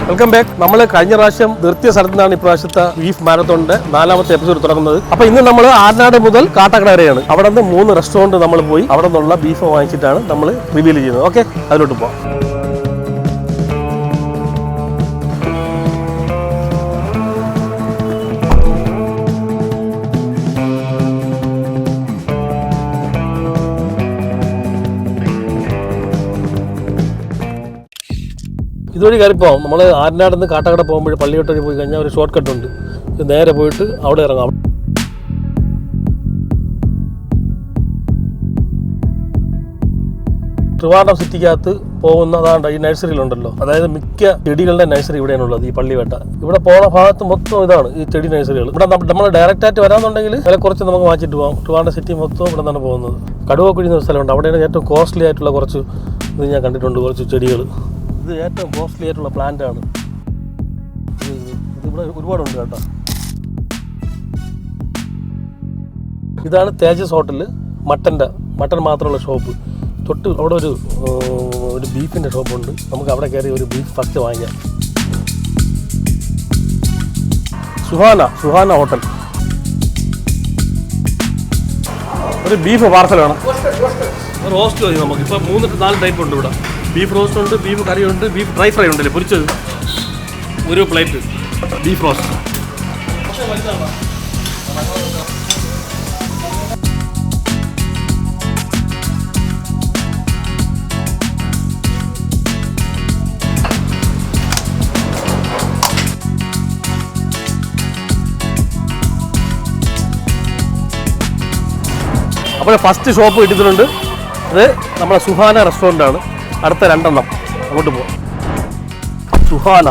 Welcome back നമ്മൾ കഴിഞ്ഞ പ്രാവശ്യം നിർത്തിയ സ്ഥലത്ത് നിന്നാണ് ഇപ്രാവശ്യത്തെ ബീഫ് മാരത്തോണിന്റെ നാലാമത്തെ എപ്പിസോഡ് തുടങ്ങുന്നത്. അപ്പൊ ഇന്ന് നമ്മൾ ആർനാട് മുതൽ കാട്ടക്കട വരെയാണ്. അവിടെ നിന്ന് മൂന്ന് റെസ്റ്റോറന്റ് നമ്മൾ പോയി അവിടെ നിന്നുള്ള ബീഫ് വാങ്ങിച്ചിട്ടാണ് നമ്മൾ റിവീൽ ചെയ്യുന്നത്. ഓക്കെ അതിലോട്ട് പോവാം. ഇതുവഴി കയറിപ്പോ നമ്മൾ ആരനാട് നിന്ന് കാട്ടാക്കട പോകുമ്പോൾ പള്ളിയോട്ട് വഴി പോയി കഴിഞ്ഞാൽ ഒരു ഷോർട്ട് കട്ട് ഉണ്ട്. നേരെ പോയിട്ട് അവിടെ ഇറങ്ങാം. ട്രിവാൻഡ്രം സിറ്റിക്കകത്ത് പോകുന്ന അതാണ്ട് ഈ നഴ്സറിയിലുണ്ടല്ലോ അതായത് മിക്ക ചെടികളുടെ നഴ്സറി ഇവിടെയാണ് ഉള്ളത് ഈ പള്ളിവേട്ട ഇവിടെ പോണ ഭാഗത്ത് മൊത്തം ഇതാണ് ഈ ചെടി നഴ്സറികൾ ഇവിടെ നമ്മൾ ഡയറക്റ്റ് ആയിട്ട് വരാമെന്നുണ്ടെങ്കിൽ വില കുറച്ച് നമുക്ക് വാങ്ങിച്ചിട്ട് പോകാം ട്രിവാൻഡ്രം സിറ്റി മൊത്തം ഇവിടെ നിന്നാണ് പോകുന്നത്. കടുവക്കുഴി ഒരു സ്ഥലമുണ്ട്. അവിടെയാണ് ഏറ്റവും കോസ്റ്റ്ലി ആയിട്ടുള്ള കുറച്ച് ഇത് ഞാൻ കണ്ടിട്ടുണ്ട് കുറച്ച് ചെടികൾ ഇത് ഏറ്റവും കോസ്റ്റ്ലി ആയിട്ടുള്ള പ്ലാന്റ് ആണ്. ഇതിവിടെ ഒരുപാടുണ്ട് കേട്ടോ. ഇതാണ് തേജസ് ഹോട്ടൽ മട്ടന്റെ മട്ടൻ മാത്രമുള്ള ഷോപ്പ് തൊട്ട് അവിടെ ഒരു ഒരു ബീഫിന്റെ ഷോപ്പുണ്ട് നമുക്ക് അവിടെ കയറി ഒരു ബീഫ് ഫസ്റ്റ് വാങ്ങിക്കാം സുഹാന സുഹാന ഹോട്ടൽ ഒരു ബീഫ് പാർസൽ വേണം. റോസ്റ്റ് മതി. നമുക്ക് ഇപ്പോൾ മൂന്ന് നാല് ടൈപ്പ് ഉണ്ട് ഇവിടെ. ബീഫ് റോസ്റ്റ് ഉണ്ട് ബീഫ് കറി ഉണ്ട് ബീഫ് ഡ്രൈ ഫ്രൈ ഉണ്ടല്ലേ? പൊരിച്ചത്? ഒരു പ്ലേറ്റ്. Beef roast. അപ്പോൾ ഫസ്റ്റ് ഷോപ്പ് കിട്ടിയിട്ടുണ്ട്. അത് നമ്മുടെ സുഹാന റെസ്റ്റോറന്റ് ആണ്. അടുത്ത രണ്ടെണ്ണം. അങ്ങോട്ട് പോവാം സുഹാന.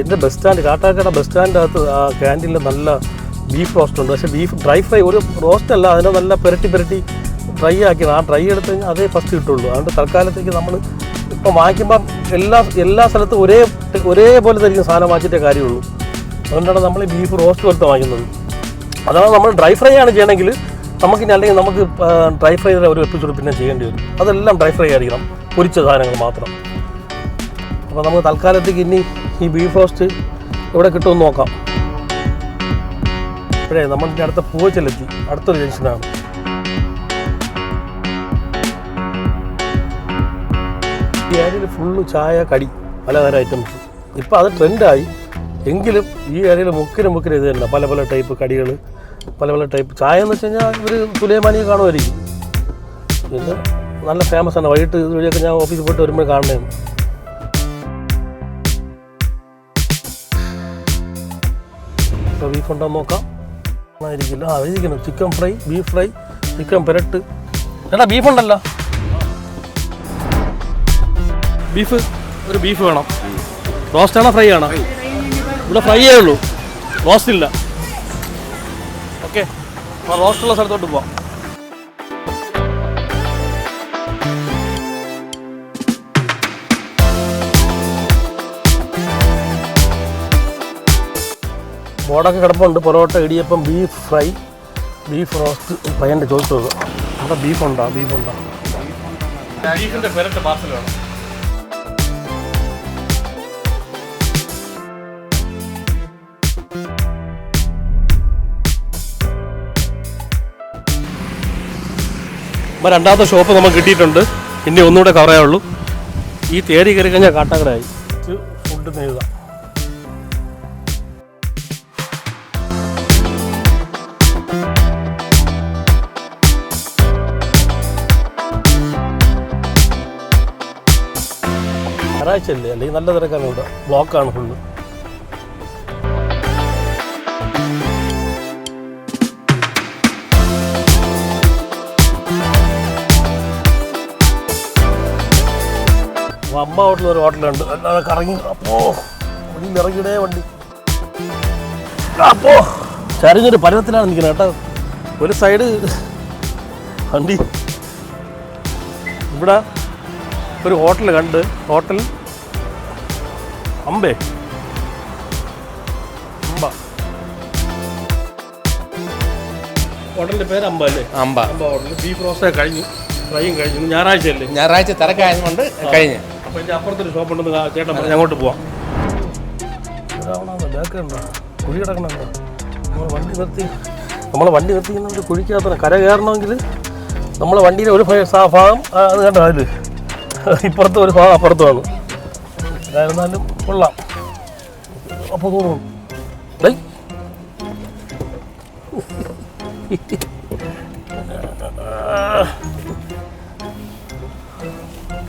എന്റെ ബസ് സ്റ്റാൻഡ് കാട്ടാക്കട ബസ് സ്റ്റാൻഡിന്റെ അകത്ത് ആ ക്യാന്റീനിൽ നല്ല ബീഫ് റോസ്റ്റ് ഉണ്ട്. പക്ഷേ ബീഫ് ഡ്രൈ ഫ്രൈ ഒരു റോസ്റ്റ് അല്ല അതിനെ നല്ല പുരട്ടി പുരട്ടി ഡ്രൈ ആക്കി. ആ ഡ്രൈ എടുത്ത് കഴിഞ്ഞാൽ അതേ ഫസ്റ്റ് കിട്ടുള്ളൂ അതുകൊണ്ട് തൽക്കാലത്തേക്ക് നമ്മൾ ഇപ്പം വാങ്ങിക്കുമ്പം എല്ലാ എല്ലാ സ്ഥലത്തും ഒരേ ഒരേപോലെ തരിക സാധനം വാങ്ങിച്ചിട്ടേ കാര്യമുള്ളൂ. അതുകൊണ്ടാണ് നമ്മൾ ബീഫ് റോസ്റ്റ് പോലത്തെ വാങ്ങിക്കുന്നത്. അതാണ് നമ്മൾ ഡ്രൈ ഫ്രൈ ആണ് ചെയ്യണമെങ്കിൽ നമുക്ക് ഇനി അല്ലെങ്കിൽ നമുക്ക് ഡ്രൈ ഫ്രൈ ഒരു എപ്പിസോഡ് പിന്നെ ചെയ്യേണ്ടി വരും. അതെല്ലാം ഡ്രൈ ഫ്രൈ ആയിരിക്കണം. പൊരിച്ച സാധനങ്ങൾ മാത്രം. അപ്പോൾ നമുക്ക് തൽക്കാലത്തേക്ക് ഇനി ഈ ബീഫ് റോസ്റ്റ് എവിടെ കിട്ടുമെന്ന് നോക്കാം. ഇപ്പോഴേ നമ്മളിന്റെ അടുത്ത പൂവച്ചലെത്തി അടുത്തൊരു ജംഗ്ഷനാണ് ഈ ഏരിയയിൽ ഫുള്ള് ചായ കടി പലതരം ഐറ്റംസ് ഇപ്പോൾ അത് ട്രെൻഡായി എങ്കിലും ഈ ഏരിയയിൽ മുക്കിന് മുക്കിന് ഇത് തന്നെ പല പല ടൈപ്പ് കടികൾ പല പല ടൈപ്പ് ചായ എന്ന് വെച്ച് കഴിഞ്ഞാൽ ഇവർ തുലയമാനി കാണുമായിരിക്കും. പിന്നെ നല്ല ഫേമസ് ആണ്. വൈകിട്ട് ഇതുവഴിയൊക്കെ ഞാൻ ഓഫീസിൽ പോയിട്ട് വരുമ്പോൾ കാണണേ. ഇപ്പോൾ ബീഫ് ഉണ്ടോ നോക്കാം. ആയിരിക്കില്ല. ആ ഇരിക്കുന്നു. Chicken fry beef fry chicken പെരട്ട്. ചേട്ടാ ബീഫ് ഉണ്ടല്ലോ. ബീഫ് ഒരു ബീഫ് വേണം. റോസ്റ്റ് ആണോ ഫ്രൈ ആണോ? ഇവിടെ ഫ്രൈ ഉള്ളൂ. റോസ്റ്റ് ഇല്ല. റോസ്റ്റുള്ള സ്ഥലത്തോട്ട് പോവാം. ബോർഡൊക്കെ കിടപ്പുണ്ട്. Parotta idiyappam beef fry beef roast പയ്യന്റെ ചോദിച്ചു നോക്കാം അവിടെ ബീഫ് ഉണ്ടോ? ബീഫ് ഉണ്ടോ? ബീഫിന്റെ പെരട്ട് പാർസൽ വേണം. അപ്പോൾ രണ്ടാമത്തെ ഷോപ്പ് നമുക്ക് കിട്ടിയിട്ടുണ്ട്. ഇനി ഒന്നുകൂടെ കവറേ ഉള്ളൂ ഈ തേടി കയറി കഴിഞ്ഞാൽ കാട്ടാക്കടയായി. ഫുഡ് നേടുക ഞായറാഴ്ച അല്ലേ അല്ലെങ്കിൽ നല്ല തിരക്കാണ് ഇവിടെ. ബ്ലോക്കാണ് ഫുള്ള് അമ്മ ഹോട്ടൽ ഒരു ഹോട്ടലുണ്ട് അല്ലാതെ കറങ്ങി. അപ്പോ വണ്ടി ഇറങ്ങിയിടേ വണ്ടി. അപ്പോ ചരിഞ്ഞൊരു പരുവത്തിലാണ് നിൽക്കുന്നത് കേട്ടോ. ഒരു സൈഡ് വണ്ടി. ഇവിടെ ഒരു ഹോട്ടൽ കണ്ട്. ഹോട്ടൽ അമ്പേ. അമ്പ. ഹോട്ടലിന്റെ പേര് അമ്പ അല്ലേ? അമ്പ. അമ്പ ഹോട്ടൽ ബീഫ് റോസ്റ്റ് കഴിഞ്ഞു. ഫ്രൈയും കഴിഞ്ഞു. ഞായറാഴ്ച അല്ലേ ഞായറാഴ്ച തിരക്കായതുകൊണ്ട് കഴിഞ്ഞ്. അപ്പുറത്തൊരു ഷോപ്പ് അങ്ങോട്ട് നമ്മൾ വണ്ടി നിർത്തി നമ്മളെ വണ്ടി കര കയറണമെങ്കിൽ നമ്മളെ വണ്ടിയിലെ ഒരു ഭാഗം അത് കണ്ടോ? അതിൽ ഇപ്പുറത്ത് ഒരു ഭാഗം അപ്പുറത്തുമാണ്. എന്തായിരുന്നാലും കൊള്ളാം. അപ്പോൾ തോന്നുന്നു. ഡേയ്.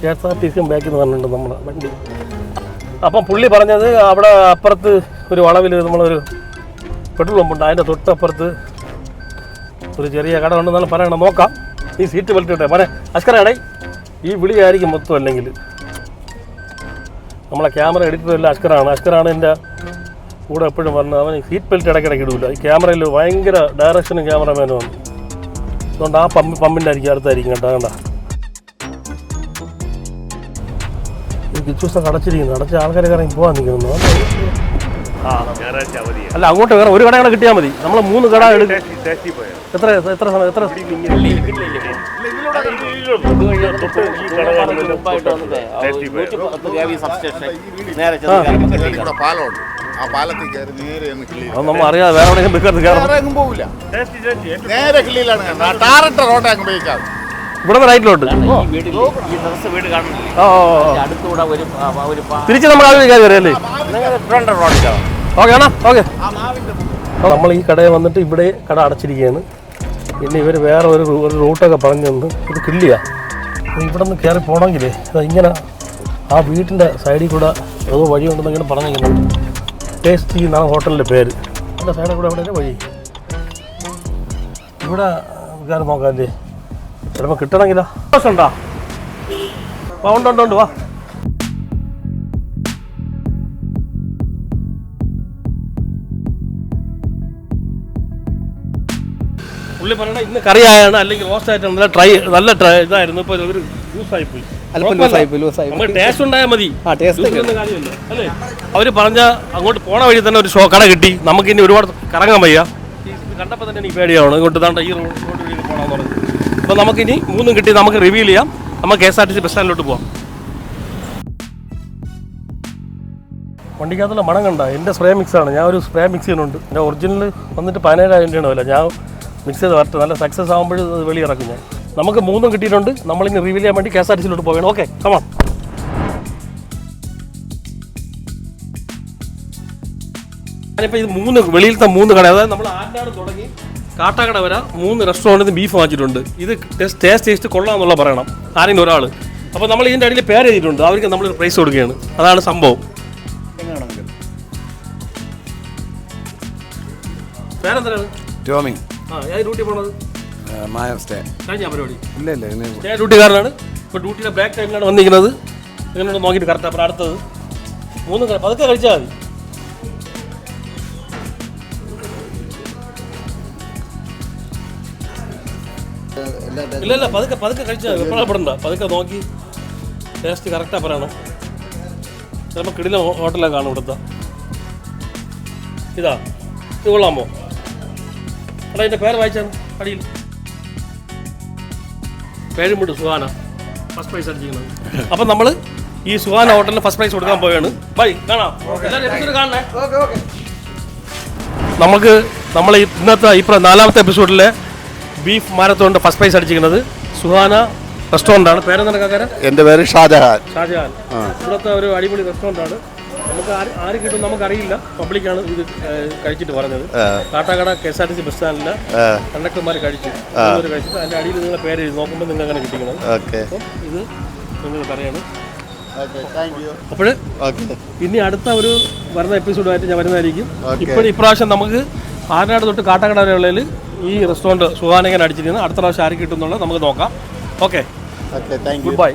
കെ എസ് ആർ ടി സിയും ബാക്കിൽ നിന്ന് പറഞ്ഞിട്ടുണ്ട് നമ്മുടെ വണ്ടി. അപ്പം പുള്ളി പറഞ്ഞത് അവിടെ അപ്പുറത്ത് ഒരു വളവിൽ നമ്മളൊരു പെട്രോൾ പമ്പുണ്ട് അതിന്റെ തൊട്ടപ്പുറത്ത് ഒരു ചെറിയ കട ഉണ്ടെന്നാണ് പറയണം നോക്കാം. ഈ സീറ്റ് ബെൽറ്റ് ഇട്ടെ. പറയാം അസ്കറാടേ ഈ വിളിയായിരിക്കും മൊത്തം അല്ലെങ്കിൽ. നമ്മളെ ക്യാമറ എഡിറ്റർ എല്ലാം അഷ്കറാണ് അസ്കറാണ് എന്റെ കൂടെ എപ്പോഴും പറഞ്ഞത് അവൻ സീറ്റ് ബെൽറ്റ് ഇടയ്ക്കിടയ്ക്ക് ഇടില്ല ഈ ക്യാമറയിൽ ഭയങ്കര ഡയറക്ഷനും ക്യാമറമാനും ആണ്. അതുകൊണ്ട് ആ പമ്പ് പമ്പിന്റെ ആയിരിക്കും അടുത്തായിരിക്കും കേട്ടോ. കണ്ട? കിച്ചൂസം അടച്ചിരിക്കുന്നു അടച്ച ആൾക്കാരെ ഇറങ്ങി പോകാൻ നിൽക്കുന്നു അല്ല അങ്ങോട്ട് വേറെ ഒരു കട കൂടെ കിട്ടിയാൽ മതി നമ്മൾ മൂന്ന് കട എത്ര എത്ര സമയം നമ്മൾ അറിയാതെ വേറെ എവിടെയെങ്കിലും നേരെ കിള്ളിയിലാണ് ടാറിട്ട റോഡ് അങ്ങ് പോയിക്കാതെ ഇവിടെ റൈറ്റിലോട്ട് തിരിച്ച് നമ്മൾ ആ വരല്ലേ ഓക്കെ ആണോ ഓക്കെ. നമ്മൾ ഈ കടയിൽ വന്നിട്ട് ഇവിടെ കട അടച്ചിരിക്കുകയാണ്. പിന്നെ ഇവർ വേറെ ഒരു റൂട്ടൊക്കെ പറഞ്ഞു തന്നു. ഇത് കിള്ളിയാ. ഇവിടെ നിന്ന് കയറി പോകണമെങ്കിൽ ഇങ്ങനെ ആ വീട്ടിന്റെ സൈഡിൽ കൂടെ ഏതോ വഴി ഉണ്ടെന്ന് ഇങ്ങനെ പറഞ്ഞിരിക്കുന്നു. ടേസ്റ്റി എന്നാണ് ഹോട്ടലിന്റെ പേര്. അതിന്റെ സൈഡിൽ കൂടെ എവിടെ വഴി. ഇവിടെ കയറി നോക്കാല്ലേ? ചിലപ്പോൾ കിട്ടണമെങ്കിലോ? ഉണ്ടോ? വാ ഉണ്ട് ഉണ്ട് ഉണ്ട് വാ. പുള്ളി പറയണ ഇന്ന് കറിയായാണ് അല്ലെങ്കിൽ റോസ്റ്റ് ആയിട്ടാണ് നല്ല ട്രൈ നല്ല ട്രൈ ഇതായിരുന്നു. ഇപ്പോൾ ഒരു ലൂസായി പോയി. ടേസ്റ്റ് ഉണ്ടായാൽ മതി. അല്ലേ? അവർ പറഞ്ഞ അങ്ങോട്ട് പോണ വഴി തന്നെ ഒരു ഷോ കട കിട്ടി. നമുക്ക് ഇനി ഒരുപാട് കറങ്ങാൻ വയ്യ. കണ്ടപ്പോ കണ്ടപ്പോൾ തന്നെ എനിക്ക് പേടിയാണ് ഇങ്ങോട്ട് താണ്ട ഈ റോഡ് റോഡ് വഴി പോകണമെന്ന് പറഞ്ഞു. അപ്പോൾ നമുക്കിനി മൂന്നും കിട്ടി നമുക്ക് റിവീൽ ചെയ്യാം. നമുക്ക് K S R T C bus സ്റ്റാൻഡിലോട്ട് പോവാം. വണ്ടിക്കകത്തുള്ള മണം കണ്ട? എന്റെ സ്പ്രേ മിക്സ് ആണ്. ഞാൻ ഒരു സ്പ്രേ മിക്സ് ചെയ്യുന്നുണ്ട്. എന്റെ ഒറിജിനൽ വന്നിട്ട് പതിനേഴായിരം രൂപയാണ് വില. ഞാൻ മിക്സ് ചെയ്ത് വരട്ടെ. നല്ല സക്സസ് ആകുമ്പോഴും അത് വെളിയിറക്കും ഞാൻ. നമുക്ക് മൂന്നും കിട്ടിയിട്ടുണ്ട്. നമ്മളിനി റിവീൽ ചെയ്യാൻ വേണ്ടി കെ എസ് ആർ ടി സിയിലോട്ട് പോകണം ഓക്കെ കമാ ഞാനിപ്പോൾ ഇത് മൂന്ന് വെളിയിലത്തെ മൂന്ന് കട. അതായത് നമ്മൾ ആറ്റാട് തുടങ്ങി കാട്ടാക്കട വരെ മൂന്ന് റെസ്റ്റോറന്റിൽ ബീഫ് വാങ്ങിച്ചിട്ടുണ്ട്. ഇത് ടേസ്റ്റ് ടേസ്റ്റ് കൊള്ളാമെന്നുള്ള പറയണം. ആരെങ്കിലും ഒരാൾ അപ്പോൾ നമ്മൾ ഇതിന്റെ അടിയിൽ പേര് എഴുതിയിട്ടുണ്ട് അവർക്ക് നമ്മൾ പ്രൈസ് കൊടുക്കുകയാണ്. അതാണ് സംഭവം. പേരെന്താണ്? ടോമി. ആ ഞാൻ ഡ്യൂട്ടി പോണത്? മായം സ്റ്റേ. കഴിഞ്ഞ പരിപാടി? ഇല്ല ഇല്ല ഇനി ഞാൻ ഡ്യൂട്ടിക്കാരനാണ് ഇപ്പോൾ ഡ്യൂട്ടിയുടെ ബ്രേക്ക് ടൈമിലാണ് വന്നിരിക്കുന്നത്. ഇങ്ങനെ നോക്കിയിട്ട് കറക്റ്റ് അപ്പോൾ അടുത്തത്. മൂന്ന് പതുക്കെ കഴിച്ചാൽ മതി. ഇല്ല ഇല്ല പതുക്കെ പതുക്കെ കഴിച്ചാൽ മതി. എപ്പോഴപ്പെടണ്ട പതുക്കെ നോക്കി. ടേസ്റ്റ് കറക്റ്റാണ് പറയണം. ചിലപ്പോൾ കിടില ഹോട്ടലൊക്കെ കാണും ഇവിടുത്തെ. ഇതാ ഇത് കൊള്ളാമോ? എടാ എന്റെ പേര് വായിച്ചാണ് അടിയിൽ. പേരുമുണ്ട് സുഹാന. ഫസ്റ്റ് പ്രൈസ് അടിച്ചിരിക്കുന്നത്. അപ്പം നമ്മൾ ഈ സുഹാന ഹോട്ടലിന് ഫസ്റ്റ് പ്രൈസ് കൊടുക്കാൻ പോവുകയാണ് ബൈ കാണാം. എല്ലാവരും episode കാണണേ. നമുക്ക് നമ്മൾ ഇന്നത്തെ ഇപ്പം നാലാമത്തെ എപ്പിസോഡിലെ ബീഫ് മാരത്തോണ്ട് ഫസ്റ്റ് പ്രൈസ് അടിച്ചിരിക്കുന്നത് സുഹാന റെസ്റ്റോറന്റ് ആണ്. പേരെന്താണ് കാക്കാരൻ? എന്റെ പേര് ഷാജഹാൻ. ഷാജഹാൻ. ഇവിടുത്തെ ഒരു അടിപൊളി റെസ്റ്റോറന്റ് ആണ്. നമുക്ക് ആര് ആര് കിട്ടും നമുക്കറിയില്ല. പബ്ലിക്കാണ് ഇത് ഏഹ്, കഴിച്ചിട്ട് പറഞ്ഞത്. Kattakada K S R T C bus സ്റ്റാൻഡിലെ കണ്ടക്ടർമാർ കഴിച്ചു. മൂന്നുപേര് കഴിച്ചിട്ട് അതിന്റെ അടിയിൽ നിങ്ങളെ പേര് എഴുതി നോക്കുമ്പോൾ നിങ്ങൾ അങ്ങനെ കിട്ടിക്കുന്നത് ഓക്കെ. അപ്പം ഇത് നിങ്ങൾ പറയാണ് അപ്പോൾ ഓക്കെ. ഇനി അടുത്ത ഒരു വരുന്ന എപ്പിസോഡുമായിട്ട് ഞാൻ വരുന്നതായിരിക്കും. ഇപ്പോഴും ഇപ്രാവശ്യം നമുക്ക് ആറിനാട് തൊട്ട് കാട്ടാക്കട വരെയുള്ളതിൽ ഈ റെസ്റ്റോറന്റ് സുഹാനകൻ അടിച്ചിരിക്കുന്നത് അടുത്ത പ്രാവശ്യം ആര് കിട്ടുന്നുള്ളത് നമുക്ക് നോക്കാം. Okay okay thank you good bye